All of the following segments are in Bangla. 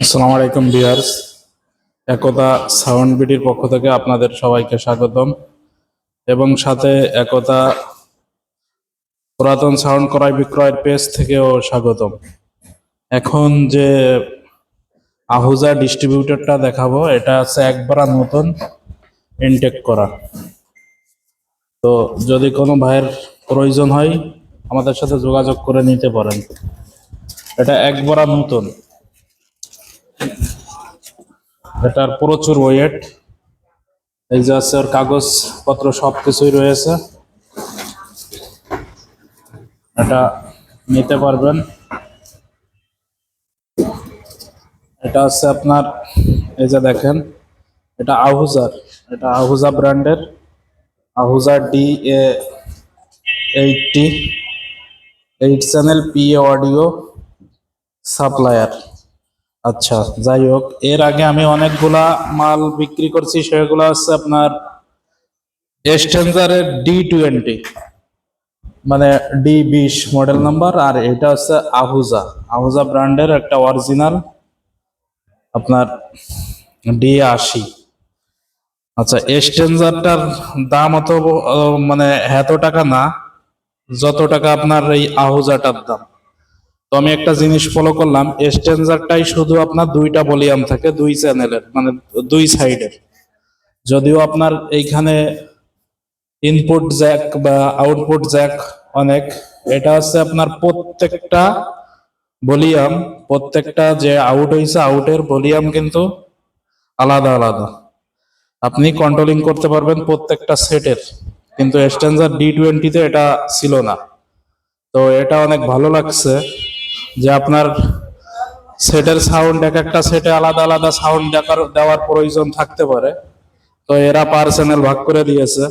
আসসালামু আলাইকুম বিয়ার্স একতা সাউন্ড বিডির পক্ষ থেকে আপনাদের সবাইকে স্বাগতম। এবং সাথে একতা পুরাতন সাউন্ড ক্রয় বিক্রয়ের পেজ থেকেও স্বাগতম। এখন যে আহুজা ডিস্ট্রিবিউটরটা দেখাবো, এটা আছে একবার নতুন ইনটেক করা। তো যদি কোনো ভাইয়ের প্রয়োজন হয়, আমাদের সাথে যোগাযোগ করে নিতে পারেন। এটা একবারা নতুন। এটার প্রচুর ওয়েট। এই যে আছে ওর কাগজপত্র সব কিছুই রয়েছে। এটা নিতে পারবেন। এটা আছে আপনার, এই যে দেখেন, এটা আহুজার এটা আহুজা ব্র্যান্ডের, Ahuja D A eighty, eight channel P audio supplier. আচ্ছা যাই হোক, এর আগে আমি অনেকগুলা মাল বিক্রি করছি, সেগুলো হচ্ছে আপনার এক্সটেন্সারের ডি টোয়েন্টি মানে ডি বিশ মডেল নাম্বার আর এটা হচ্ছে আহুজা আহুজা ব্র্যান্ডের একটা অরিজিনাল আপনার ডি আশি। আচ্ছা এক্সটেন্সারটার দাম অত মানে এত টাকা না, যত টাকা আপনার এই আহুজাটার দাম। তো আমি একটা জিনিস ফলো করলাম এক্সটেন্সারটাই শুধু আপনার দুইটা ভলিউম থাকে, দুই চ্যানেলের মানে দুই সাইডের যদিও আপনার এইখানে ইনপুট জ্যাক বা আউটপুট জ্যাক অনেক, এটা হচ্ছে আপনার প্রত্যেকটা ভলিউম প্রত্যেকটা যে আউট হয়েছে আউটের ভলিউম কিন্তু আলাদা আলাদা। আপনি কন্ট্রোলিং করতে পারবেন প্রত্যেকটা সেটের কিন্তু এক্সটেন্সার ডি টোয়েন্টিতে এটা ছিল না। তো এটা অনেক ভালো লাগছে। যে আপনার সেটের সাউন্ড এক একটা সেটে আলাদা আলাদা সাউন্ড দেওয়ার প্রয়োজন থাকতে পারে। তো এরা পার চ্যানেল ভাগ করে দিয়েছে।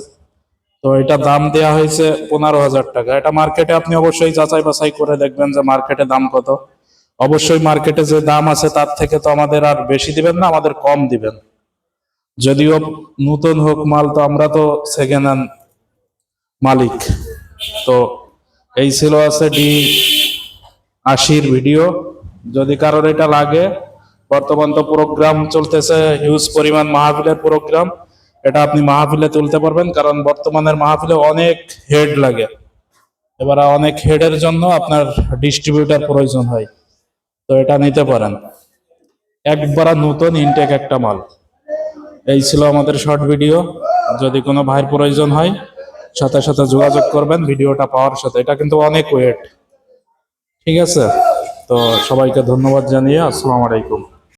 তো এটা দাম দেওয়া হয়েছে পনেরো হাজার টাকা। এটা মার্কেটে আপনি অবশ্যই যাচাই বাছাই করে দেখবেন যে মার্কেটে দাম কত। অবশ্যই মার্কেটে যে দাম আছে তার থেকে তো আমাদের আর বেশি দিবেন না, আমাদের কম দিবেন। যদিও নতুন হোক মাল, তো আমরা তো সেকেন্ড হ্যান্ড মালিক। তো এই ছিল আছে ডি আশির ভিডিও যদি কারোর এটা লাগে বর্তমান তো প্রোগ্রাম চলতেছে হিউজ পরিমাণ মাহফিলের প্রোগ্রাম এটা আপনি মাহফিলে তুলতে পারবেন কারণ বর্তমানের মাহফিলে অনেক হেড লাগে। এবার অনেক হেডের জন্য আপনার ডিস্ট্রিবিউটার প্রয়োজন হয়। তো এটা নিতে পারেন। একবার নতুন ইনটেক একটা মাল। এই ছিল আমাদের শর্ট ভিডিও যদি কোনো ভাইয়ের প্রয়োজন হয় সাথে সাথে যোগাযোগ করবেন ভিডিওটা পাওয়ার সাথে। এটা কিন্তু অনেক ওয়েট ঠিক আছে? তো সবাইকে ধন্যবাদ জানিয়ে আসসালামু আলাইকুম।